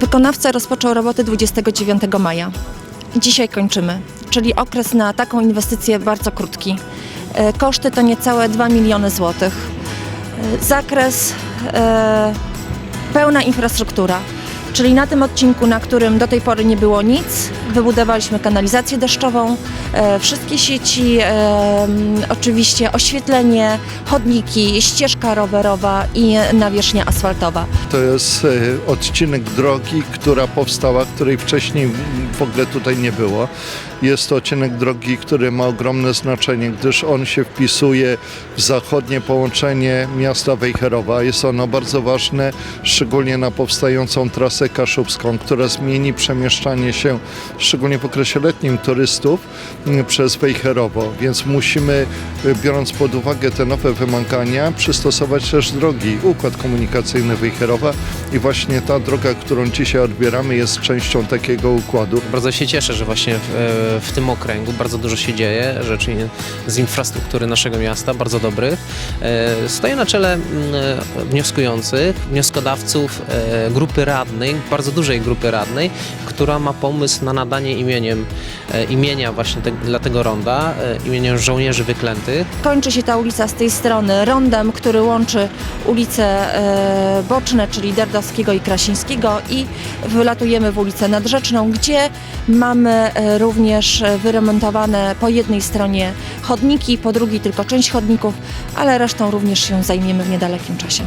Wykonawca rozpoczął roboty 29 maja. Dzisiaj kończymy, czyli okres na taką inwestycję bardzo krótki. E, Koszty to niecałe 2 miliony złotych. E, Zakres, e, pełna infrastruktura. Czyli na tym odcinku, na którym do tej pory nie było nic, wybudowaliśmy kanalizację deszczową, e, wszystkie sieci, e, oczywiście oświetlenie, chodniki, ścieżka rowerowa i nawierzchnia asfaltowa. To jest e, odcinek drogi, która powstała, której wcześniej w ogóle tutaj nie było. Jest to odcinek drogi, który ma ogromne znaczenie, gdyż on się wpisuje w zachodnie połączenie miasta Wejherowa. Jest ono bardzo ważne, szczególnie na powstającą trasę kaszubską, która zmieni przemieszczanie się, szczególnie w okresie letnim, turystów m, przez Wejherowo. Więc musimy, e, biorąc pod uwagę te nowe wymagania, przystosować też drogi, układ komunikacyjny Wejherowa i właśnie ta droga, którą dzisiaj odbieramy jest częścią takiego układu. Bardzo się cieszę, że właśnie w, w tym okręgu bardzo dużo się dzieje, rzeczy z infrastruktury naszego miasta, bardzo dobrych. E, Stoję na czele mm, e, wnioskujących, wnioskodawców e, grupy radnej, bardzo dużej grupy radnej, która ma pomysł na nadanie imieniem, e, imienia właśnie te, dla tego ronda, e, imieniem żołnierzy wyklętych. Kończy się ta ulica z tej strony rondem, który łączy ulice e, boczne, czyli Derdowskiego i Krasińskiego i wylatujemy w ulicę Nadrzeczną, gdzie mamy również wyremontowane po jednej stronie chodniki, po drugiej tylko część chodników, ale resztą również się zajmiemy w niedalekim czasie.